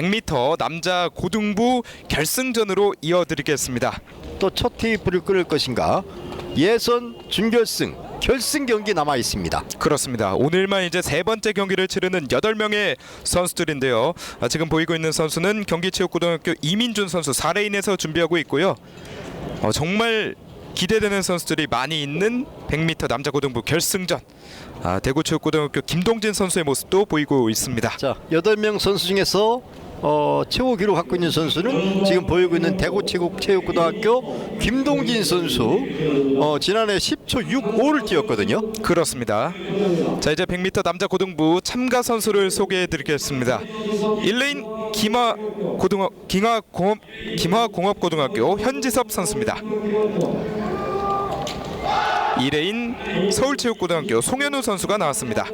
100m 남자 고등부 결승전으로 이어드리겠습니다. 또 첫 테이프를 끊을 것인가? 예선 준결승 결승 경기 남아 있습니다. 그렇습니다. 오늘만 이제 세 번째 경기를 치르는 8명의 선수들인데요. 아, 지금 보이고 있는 선수는 경기체육고등학교 이민준 선수 4레인에서 준비하고 있고요. 어, 정말 기대되는 선수들이 많이 있는 100m 남자 고등부 결승전. 아, 대구체육고등학교 김동진 선수의 모습도 보이고 있습니다. 자, 여덟 명 선수 중에서 어, 최고 기록 갖고 있는 선수는 지금 보이고 있는 대구 체육 체육고등학교 김동진 선수 어, 지난해 10초 65를 뛰었거든요. 그렇습니다. 자 이제 100m 남자 고등부 참가 선수를 소개해드리겠습니다. 1레인 김하 고등어 김하 공업 김하 공업 고등학교 현지섭 선수입니다. 2레인 서울체육고등학교 송현우 선수가 나왔습니다.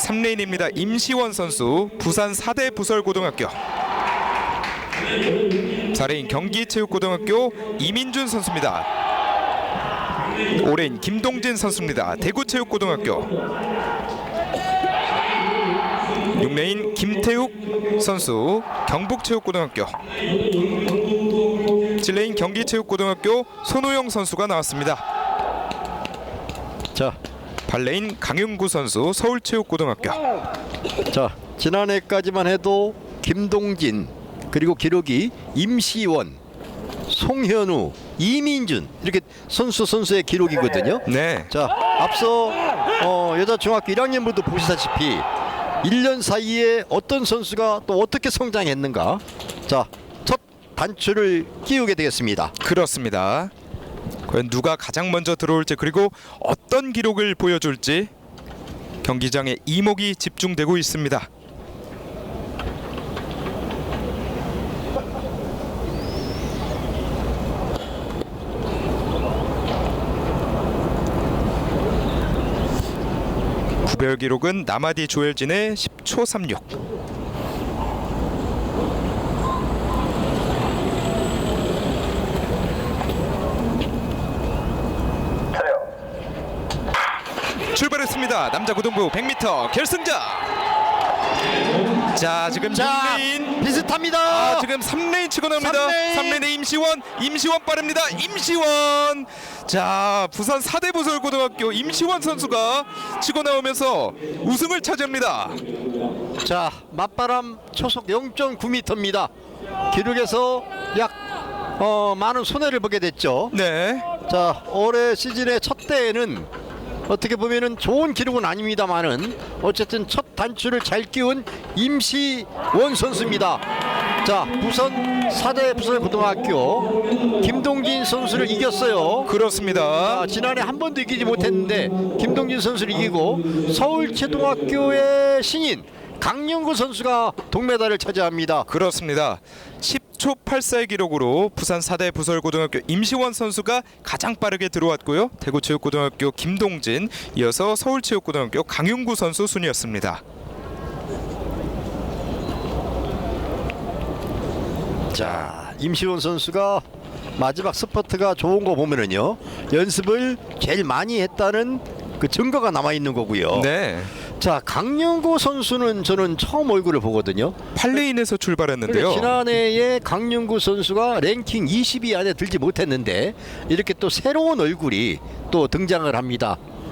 3레인입니다. 임시원 선수 부산 4대 부설고등학교 4레인 경기체육고등학교 이민준 선수입니다. 5레인 김동진 선수입니다. 대구체육고등학교 6레인 김태욱 선수 경북체육고등학교 7레인 경기체육고등학교 손호영 선수가 나왔습니다. 자, 8레인 강윤구 선수 서울체육고등학교 자 지난해까지만 해도 김동진 그리고 기록이 임시원, 송현우, 이민준 이렇게 선수 선수의 기록이거든요. 네 자 앞서 어, 여자 중학교 1학년부터 보시다시피 1년 사이에 어떤 선수가 또 어떻게 성장했는가 자첫 단추를 끼우게 되겠습니다. 그렇습니다. 과연 누가 가장 먼저 들어올지 그리고 어떤 기록을 보여줄지 경기장에 이목이 집중되고 있습니다. 구별 기록은 나마디 조엘진의 10초 36. 출발했습니다. 남자 고등부 100m 결승전. 자 지금 자 6레인 비슷합니다. 아, 지금 3레인 치고 나옵니다. 삼레인. 3레인 의 임시원, 임시원 빠릅니다. 임시원. 자, 부산 사대부설고등학교 임시원 선수가 치고 나오면서 우승을 차지합니다. 자 맞바람 초속 0.9m입니다. 기록에서 약 어, 많은 손해를 보게 됐죠. 네. 자 올해 시즌의 첫 대회는 어떻게 보면은 좋은 기록은 아닙니다만은 어쨌든 첫 단추를 잘 끼운 임시원 선수입니다. 자 부산 사대 부산 고등학교 김동진 선수를 이겼어요. 그렇습니다. 아, 지난해 한 번도 이기지 못했는데 김동진 선수를 이기고 서울체동학교의 신인 강영구 선수가 동메달을 차지합니다. 그렇습니다. 10 초 84의 기록으로 부산 사대 부설고등학교 임시원 선수가 가장 빠르게 들어왔고요. 대구체육고등학교 김동진, 이어서 서울체육고등학교 강윤구 선수 순이었습니다. 자 임시원 선수가 마지막 스퍼트가 좋은 거 보면은요 연습을 제일 많이 했다는 그 증거가 남아 있는 거고요. 네. 자 강영구 선수는 저는 처음 얼굴을 보거든요. 8레인에서 출발했는데요. 그래, 지난해에 강윤구 선수가 랭킹 20위 안에 들지 못했는데 이렇게 또 새로운 얼굴이 또 등장을 합니다.